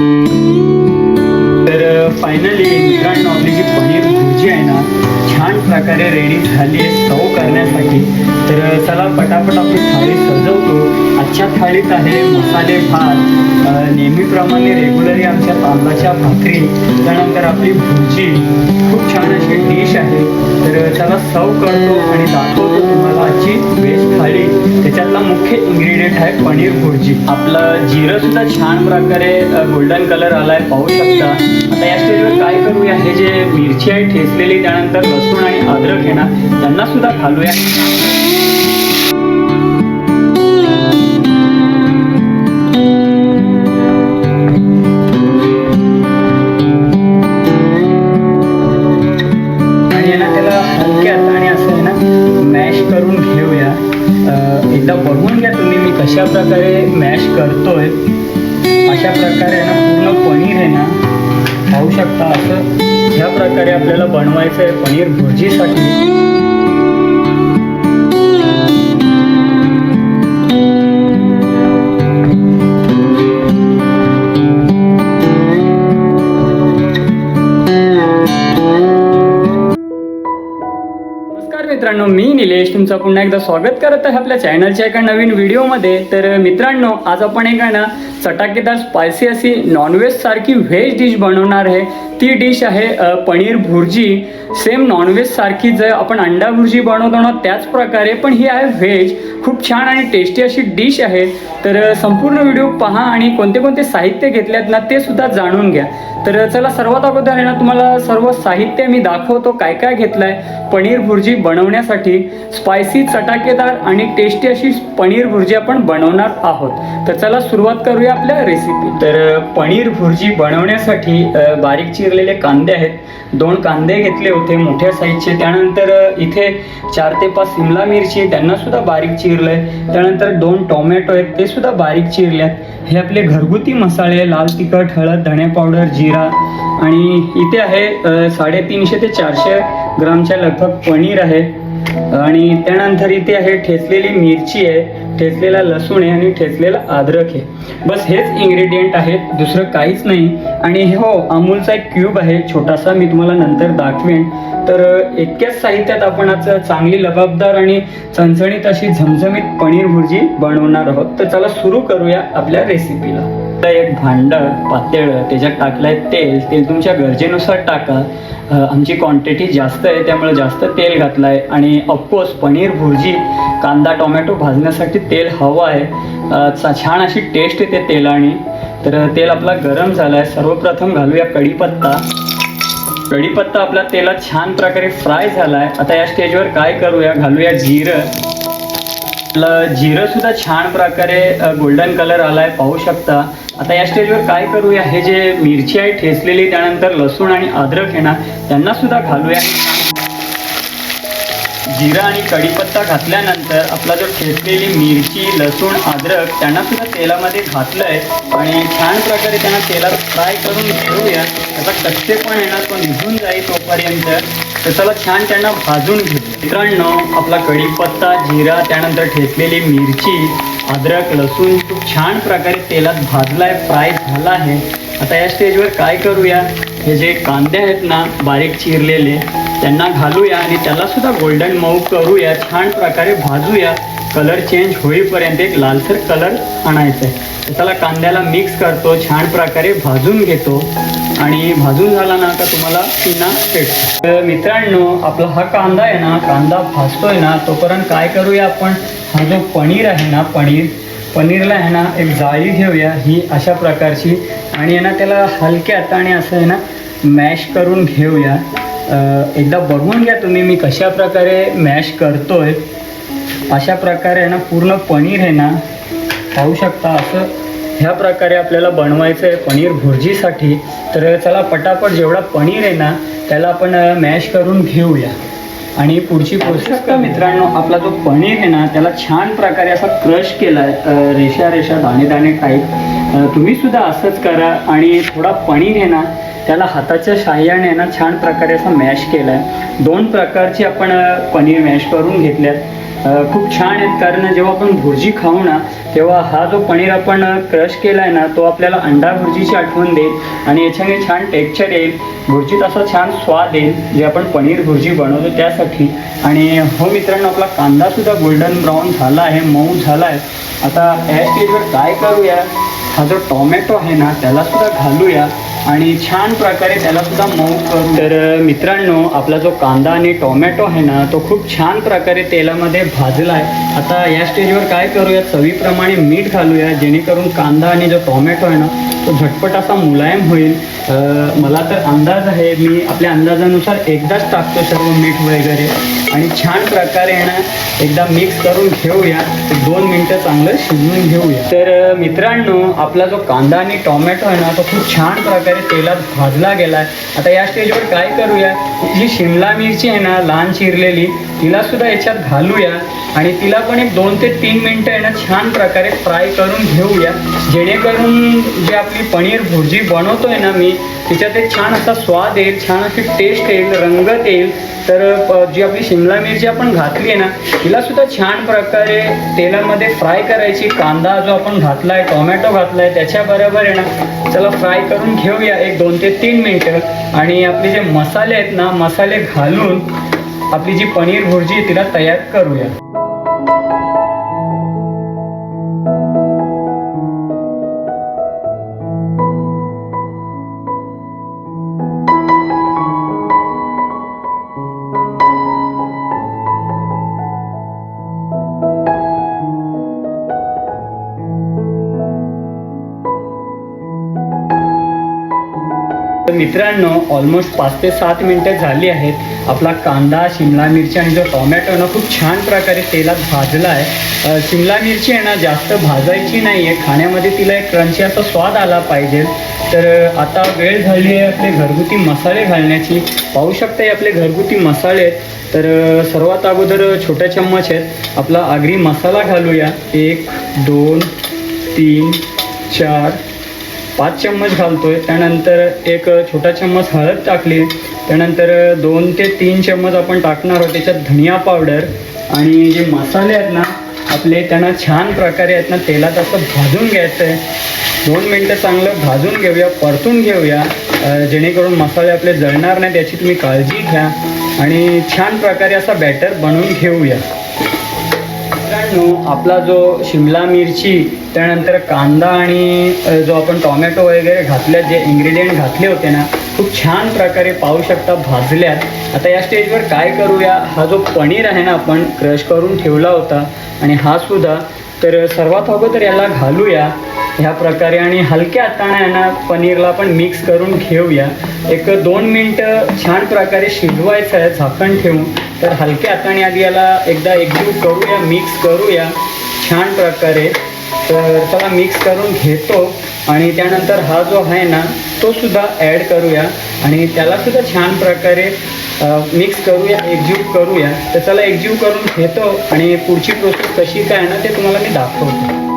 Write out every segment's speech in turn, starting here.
तर फायनली मित्रांनो आपली जी पनीर भुर्जी आहे ना छान प्रकारे रेडी झाली आहे सर्व करण्यासाठी. तर चला पटापट आपली थाळी सजवतो. आजच्या थाळीत आहे मसाले भात नेहमीप्रमाणे रेग्युलरली आमच्या तांदळाच्या भाकरी त्यानंतर आपली भुर्जी. खूप छान अशी डिश आहे. तर चला सर्व करतो आणि दाखवतो तुम्हाला आजची बेस्ट थाळी. त्याच्या फेवरेट आहे पनीर भुर्जी. आपलं जिरं सुद्धा छान प्रकारे गोल्डन कलर आलाय पाहू शकता. आता या स्टेजवर काय करूया? हे जे मिरची आहे ठेचलेली त्यानंतर लसूण आणि अद्रक आहे ना त्यांना सुद्धा घालूया. एकदा बघून घ्या तुम्ही मी कशा प्रकारे मॅश करतोय. अशा प्रकारे ना पूर्ण पनीर आहे ना पाहू शकता असं. ह्या प्रकारे आपल्याला बनवायचं आहे पनीर भुर्जीसाठी मित्रांनो मी निलेश तुमचं पुन्हा एकदा स्वागत करत आहे आपल्या चॅनलच्या एका नवीन व्हिडिओमध्ये तर मित्रांनो आज आपण एक आहे ना चटाकेदार स्पायसी अशी नॉनव्हेज सारखी व्हेज डिश बनवणार आहे. ती डिश आहे पनीर भुर्जी. सेम नॉनव्हेज सारखी जर आपण अंडा भुर्जी बनवतो ना त्याच प्रकारे पण ही आहे व्हेज खूप छान आणि टेस्टी अशी डिश आहे. तर संपूर्ण व्हिडिओ पहा आणि कोणते कोणते साहित्य घेतल्यात ना ते सुद्धा जाणून घ्या. तर चला सर्वात अगोदर आहे ना तुम्हाला सर्व साहित्य मी दाखवतो काय काय घेतलंय. पनीर भुर्जी बनवण्यासाठी स्पायसी चटाकेदार आणि टेस्टी अशी पनीर भुर्जी आपण बनवणार आहोत. तर चला सुरुवात करूया. आपल्या रेसिपी तर पनीर भुर्जी बनवण्यासाठी बारीक चिरलेले कांदे आहेत. दोन कांदे घेतले होते मोठ्या साईजचे. त्यानंतर इथे चार ते पाच शिमला मिरची त्यांना सुद्धा बारीक चिरलंय. त्यानंतर दोन टोमॅटो आहेत ते सुद्धा बारीक चिरल्यात. हे आपले घरगुती मसाले लाल तिखट हळद धणे पावडर जिरा. आणि इथे आहे साडेतीनशे ते चारशे ग्रामच्या लगभग पनीर आहे. आणि त्यानंतर इथे आहे ठेचलेली मिरची आहे. ठेचलेला लसूण आहे आणि ठेचलेला अद्रक आहे. बस हेच इन्ग्रेडियंट आहेत दुसरं काहीच नाही. आणि हो अमूलचा एक क्यूब आहे छोटासा मी तुम्हाला नंतर दाखवेन. तर इतक्याच साहित्यात आपण आज चांगली लबाबदार आणि चणचणीत अशी झमझमीत पनीर भुर्जी बनवणार आहोत. तर चला सुरू करूया आपल्या रेसिपीला एक भांडं पातेळ त्याच्यात टाकलंय तेल तेल तुमच्या गरजेनुसार टाका. आमची क्वांटिटी जास्त आहे त्यामुळे जास्त तेल घातलं आहे आणि ऑफकोर्स पनीर भुर्जी कांदा टोमॅटो भाजण्यासाठी तेल हवं आहे. छान अशी टेस्ट येते तेलाने. तर तेल आपला गरम झालं आहे सर्वप्रथम घालूया कढीपत्ता. कढीपत्ता आपला तेलात छान प्रकारे फ्राय झाला आहे आता या स्टेजवर काय करूया? घालूया जिरं. आपलं जिरं सुद्धा छान प्रकारे गोल्डन कलर आलाय पाहू शकता. आता या स्टेजवर काय करूया? हे जे मिरची आहे ठेचलेली त्यानंतर लसूण आणि अद्रक येणार त्यांना सुद्धा घालूया. जिरा आणि कढीपत्ता घातल्यानंतर आपला जो ठेचलेली मिरची लसूण अद्रक त्यांना सुद्धा तेलामध्ये घातलं आहे आणि छान प्रकारे त्यांना तेलात फ्राय करून घेऊया. त्याचा कच्चे पण येणार तो निघून जाईल तोपर्यंत. तर त्याला छान त्यांना भाजून घेऊ. मित्रांनो आपला कढीपत्ता जिरा त्यानंतर ठेचलेली मिरची. अद्रक लसूण खूप छान प्रकारे तेलात भाजला आहे फ्राय झाला आहे. आता या स्टेजवर काय करूया? हे जे कांदे आहेत ना बारीक चिरलेले त्यांना घालूया आणि त्याला सुद्धा गोल्डन मऊ करूया. छान प्रकारे भाजूया. कलर चेंज होईपर्यंत एक लालसर कलर आणायचा आहे त्याला कांद्याला मिक्स करतो छान प्रकारे भाजून घेतो. आणि भाजून झाला ना का तुम्हाला पिना भेटतो तर मित्रांनो आपला हा कांदा आहे ना कांदा भाजतोय ना तोपर्यंत काय करूया आपण? हा जो पनीर आहे ना पनीर पनीरला आहे ना एक जाळी घेऊया ही अशा प्रकारची. आणि आहे ना त्याला हलक्यात आणि असं आहे ना मॅश करून घेऊया. एकदा बघून घ्या तुम्ही मी कशा प्रकारे मॅश करतोय. अशा प्रकारे आहे ना पूर्ण पनीर आहे ना पाहू शकता असं. ह्या प्रकारे आपल्याला बनवायचं आहे पनीर भुर्जीसाठी. तर चला पटापट जेवढा पनीर आहे ना त्याला आपण मॅश करून घेऊया. आणि पुढची प्रोसेस का मित्रांनो आपला जो पनीर आहे ना त्याला छान प्रकारे असा क्रश केला आहे रेषा रेषा दाणे दाणे टाईप. तुम्ही सुद्धा असंच करा आणि थोडा पनीर आहे ना त्याला हाताच्या साह्याने ना छान प्रकारे असं मॅश केलं आहे दोन प्रकारची आपण पनीर मॅश करून घेतल्यात. खूप छान आहेत. कारण जेव्हा आपण भुर्जी खाऊ ना तेव्हा हा जो पनीर आपण क्रश केला आहे ना तो आपल्याला अंडा भुर्जीची आठवण देईल आणि याच्याने छान टेक्स्चर येईल. भुर्जीत असा छान स्वाद येईल जे आपण पनीर भुर्जी बनवतो त्यासाठी. आणि हो मित्रांनो आपला कांदासुद्धा गोल्डन ब्राऊन झाला आहे मऊ झाला आहे आता या स्टेजवर काय करूया? हा जो टॉमॅटो आहे ना त्याला सुद्धा घालूया. आणि छान प्रकारे त्याला सुद्धा मऊ करू तर मित्रांनो आपला जो कांदा आणि टोमॅटो आहे ना तो खूप छान प्रकारे तेलामध्ये भाजला आहे आता या स्टेजवर काय करूया चवीप्रमाणे मीठ घालूया जेणेकरून कांदा आणि जो टोमॅटो आहे ना तो झटपट असा मुलायम होईल. मला तर अंदाज आहे मी आपल्या अंदाजानुसार एकदाच टाकतो सर्व मीठ वगैरे. आणि छान प्रकारे आहे ना एकदा मिक्स करून घेऊया. दोन मिनटं चांगलं शिजवून घेऊया. तर मित्रांनो आपला जो कांदा आणि टोमॅटो आहे ना तो खूप छान प्रकारे तेलात भाजला गेला आहे आता या स्टेजवर काय करूया? जी शिमला मिरची आहे ना लहान चिरलेली तिला सुद्धा याच्यात घालूया आणि तिला पण एक दोन ते तीन मिनटं आहे ना छान प्रकारे फ्राय करून घेऊया. जेणेकरून जी आपली पनीर भुर्जी बनवतोय ना मी तिच्यात एक छान असा स्वाद येईल छान अशी टेस्ट येईल रंगत येईल. तर जी आपली शिमला मिरची आपण घातली आहे ना तिला सुद्धा छान प्रकारे तेलामध्ये फ्राय करायची. कांदा जो आपण घातला आहे टोमॅटो घातला आहे त्याच्याबरोबर आहे ना चला फ्राय करून घेऊया एक दोन ते तीन मिनटं. आणि आपले जे मसाले आहेत ना मसाले घालून आपली जी पनीर भुर्जी आहे तिला तयार करूया. मित्रांनो ऑलमोस्ट पाच ते सात मिनटं झाली आहेत. आपला कांदा शिमला मिरची आणि जो टोमॅटो ना खूप छान प्रकारे तेलात भाजला आहे शिमला मिरची आहे ना जास्त भाजायची नाही आहे खाण्यामध्ये तिला एक क्रंची असा स्वाद आला पाहिजे. तर आता वेळ झाली आहे आपले घरगुती मसाले घालण्याची. पाहू शकता हे आपले घरगुती मसाले. आहेत तर सर्वात अगोदर छोट्या चम्मच आहेत आपला आगरी मसाला घालूया. एक दोन तीन चार पाच चम्मच घालतोय. त्यानंतर एक छोटा चम्मच हळद टाकली. त्यानंतर दोन ते तीन चम्मच आपण टाकणार आहोत. त्याच्यात धनिया पावडर आणि जे मसाले आहेत ना आपले त्यांना छान प्रकारे आहेत ना तेलात असं भाजून घ्यायचं आहे दोन मिनटं चांगलं भाजून घेऊया परतून घेऊया. जेणेकरून मसाले आपले जळणार नाही त्याची तुम्ही काळजी घ्या. आणि छान प्रकारे असा बॅटर बनवून घेऊया. मित्रांनो आपला जो शिमला मिरची त्यानंतर कांदा आणि जो आपण टॉमॅटो वगैरे घातल्यात जे इन्ग्रेडियंट घातले होते ना खूप छान प्रकारे पाहू शकता भाजल्यात. आता या स्टेजवर काय करूया? हा जो पनीर आहे ना आपण क्रश करून ठेवला होता आणि हा सुद्धा. तर सर्वात अगोदर याला घालूया. ह्या प्रकारे आणि हलक्या हाताने ना पनीरला आपण मिक्स करून घेऊया. एक दोन मिनटं छान प्रकारे शिजवायचं आहे झाकण ठेवून. तर हलक्या हाताने आधी याला एकदा एकजीव करूया मिक्स करूया. छान प्रकारे. तर त्याला मिक्स करून घेतो आणि त्यानंतर हा जो आहे ना तो सुद्धा ॲड करूया. आणि त्याला सुद्धा छान प्रकारे मिक्स करूया एकजीव करूया. तर त्याला एकजीव करून घेतो आणि पुढची प्रोसेस कशी काय आहे ना ते तुम्हाला मी दाखवतो.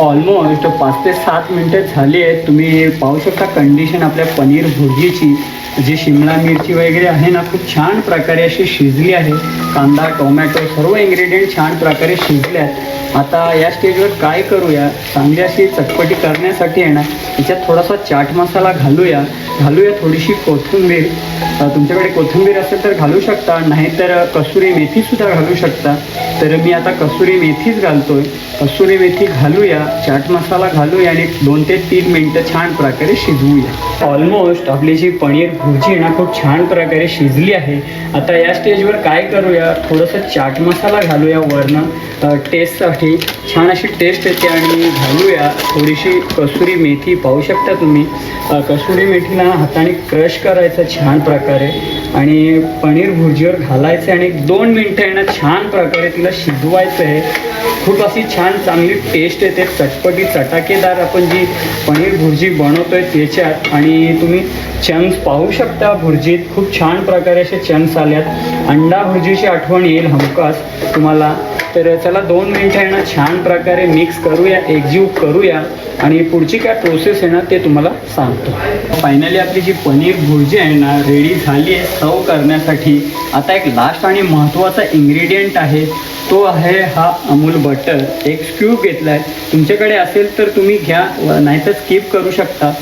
ऑलमोस्ट पाच ते सात मिनटं झाली आहेत. तुम्ही पाहू शकता कंडिशन आपल्या पनीर भुर्जीची. जी शिमला मिरची वगैरे आहे ना खूप छान प्रकारे अशी शिजली आहे. कांदा टोमॅटो सर्व इन्ग्रेडियंट छान प्रकारे शिजले आहेत. आता या स्टेजवर काय करूया? चांगली अशी चटपटी करण्यासाठी आहे ना याच्यात थोडासा चाट मसाला घालूया. घालूया थोडीशी कोथिंबीर. तुमच्याकडे कोथिंबीर असेल तर घालू शकता नाहीतर कसुरी मेथीसुद्धा घालू शकता. तर मी आता कसुरी मेथीच घालतोय. कसुरी मेथी घालूया चाट मसाला घालूया आणि दोन ते तीन मिनटं छान प्रकारे शिजवूया. ऑलमोस्ट आपली जी पनीर भुर्जी ना खूप छान प्रकारे शिजली आहे. आता या स्टेजवर काय करूया? थोडंसं चाट मसाला घालूया वरनं. टेस्टसाठी छान अशी टेस्ट येते आणि घालूया. थोडीशी कसुरी मेथी पाहू शकता तुम्ही. कसुरी मेथीला हाताने क्रश करायचं छान प्रकारे आणि पनीर भुर्जीवर घालायचं आणि दोन मिनटं येणं ना छान प्रकारे तिला शिजवायचं आहे. खूप अशी छान चांगली टेस्ट येते. चटपटी चटाकेदार आपण जी पनीर भुर्जी बनवतोय त्याच्यात आणि तुम्ही चंक्स पाहू शकता. भुर्जीत खूप छान प्रकारे असे चंक्स आल्यात. अंडा भुर्जीची आठवण येईल हमखास तुम्हाला. तर चला दोन मिनिटं आहे ना छान प्रकारे मिक्स करूया एकजीव करूया आणि पुढची काय प्रोसेस आहे ना ते तुम्हाला सांगतो. फायनली आपली जी पनीर भुर्जी आहे ना रेडी झाली आहे सर्व करण्यासाठी. आता एक लास्ट आणि महत्त्वाचा इन्ग्रेडियंट आहे. तो आहे हा अमूल बटर एक स्क्यूब घेतला आहे तुमच्याकडे असेल तर तुम्ही घ्या नाहीतर स्किप करू शकता.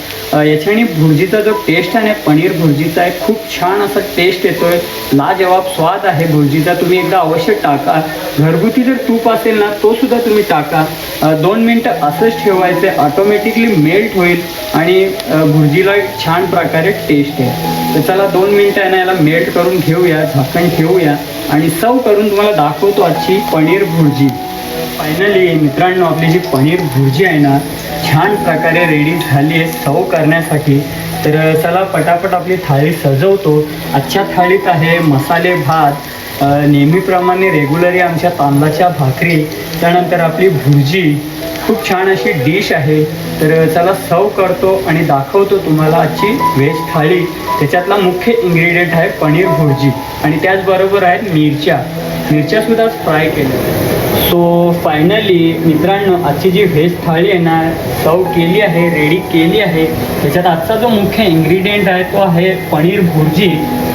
याच्याने भुर्जीचा जो टेस्ट आहे पनीर भुर्जीचा आहे खूप छान असा टेस्ट येतोय. लाजवाब स्वाद आहे भुर्जीचा. तुम्ही एकदा अवश्य टाका. घरगुती जर तूप असेल ना तो सुद्धा तुम्ही टाका. दोन मिनटं असंच ठेवायचं ऑटोमॅटिकली मेल्ट होईल आणि भुर्जीला एक छान प्रकारे टेस्ट आहे तर चला दोन मिनटं आहे ना याला मेल्ट करून घेऊया झाकण ठेवूया. आणि सर्व करून तुम्हाला दाखवतो आजची पनीर भुर्जी. फायनली मित्रांनो आपली जी पनीर भुर्जी आहे ना छान प्रकारे रेडी झाली आहे सर्व करण्यासाठी. तर चला पटापट आपली थाळी सजवतो. आजच्या थाळीत आहे मसाले भात नेहमीप्रमाणे रेग्युलरी आमच्या तांदळाच्या भाकरी त्यानंतर आपली भुर्जी. खूप छान अशी डिश आहे. तर चला सर्व करतो आणि दाखवतो तुम्हाला आजची व्हेज थाळी. त्याच्यातला मुख्य इन्ग्रेडियंट आहे पनीर भुर्जी. आणि त्याचबरोबर आहेत मिरच्या. मिरच्यासुद्धा फ्राय केल्या सो फायनली मित्रांनो आजची जी व्हेज थाळी आहे ना सर्व केली आहे रेडी केली आहे. त्याच्यात आजचा जो मुख्य इन्ग्रेडियंट आहे तो आहे पनीर भुर्जी.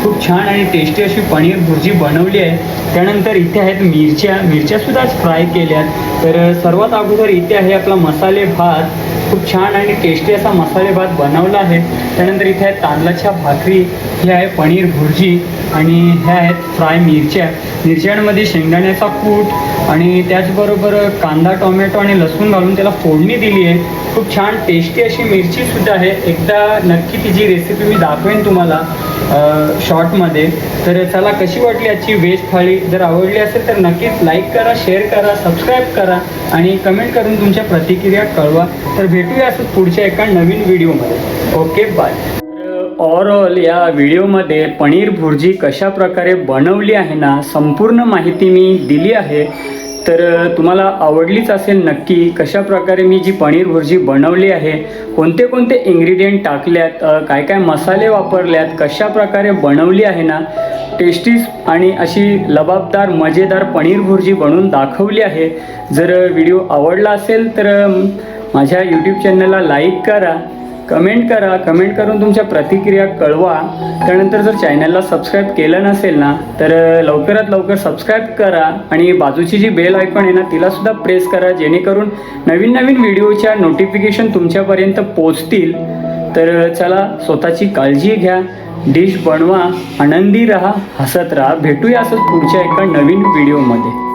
खूप छान आणि टेस्टी अशी पनीर भुर्जी बनवली आहे. त्यानंतर इथे आहेत मिरच्या. मिरच्यासुद्धा फ्राय केल्यात. तर सर्वात अगोदर इथे आहे आपला मसाले भात. खूप छान आणि टेस्टी असा मसाले भात बनवला आहे. त्यानंतर इथे आहे तांदळाच्या भाकरी. ही आहे पनीर भुर्जी. आणि ह्या आहेत फ्राय मिरच्या. मिरच्यांमध्ये शेंगदाण्याचा कूट आणि त्याचबरोबर कांदा टोमॅटो आणि लसूण घालून त्याला फोडणी दिली आहे. खूप छान टेस्टी अशी मिरचीसुद्धा आहे. एकदा नक्की तिची रेसिपी मी दाखवेन तुम्हाला शॉर्टमध्ये तर चला कशी वाटली आजची व्हेज थाळी? जर आवडली असेल तर नक्कीच लाईक करा शेअर करा सबस्क्राईब करा आणि कमेंट करून तुमच्या प्रतिक्रिया कळवा. तर भेटूया असंच पुढच्या एका नवीन व्हिडिओमध्ये ओके बाय ऑरऑल या व्हिडिओमध्ये पनीर भुर्जी कशा प्रकारे बनवली आहे ना संपूर्ण माहिती मी दिली आहे. तर तुम्हाला आवडलीच असेल नक्की कशा प्रकारे मी जी पनीर भुर्जी बनवली आहे कोणते कोणते इंग्रेडियंट टाकल्यात काय काय मसाले वापरल्यात कशा प्रकारे बनवली आहे ना टेस्टी आणि अशी लबाबदार मजेदार पनीर भुर्जी बनवून दाखवली आहे. जर व्हिडिओ आवडला असेल तर माझ्या यूट्यूब चॅनलला लाईक करा. कमेंट करा कमेंट करून तुमच्या प्रतिक्रिया कळवा. त्यानंतर जर चॅनलला सबस्क्राईब केलं नसेल ना तर लवकरात लवकर सबस्क्राईब करा आणि बाजूची जी बेल आयकॉन आहे ना तिलासुद्धा प्रेस करा जेणेकरून नवीन नवीन व्हिडिओच्या नोटिफिकेशन तुमच्यापर्यंत पोचतील तर चला स्वतःची काळजी घ्या डिश बनवा आनंदी राहा हसत राहा. भेटूया असंच पुढच्या एका नवीन व्हिडिओमध्ये.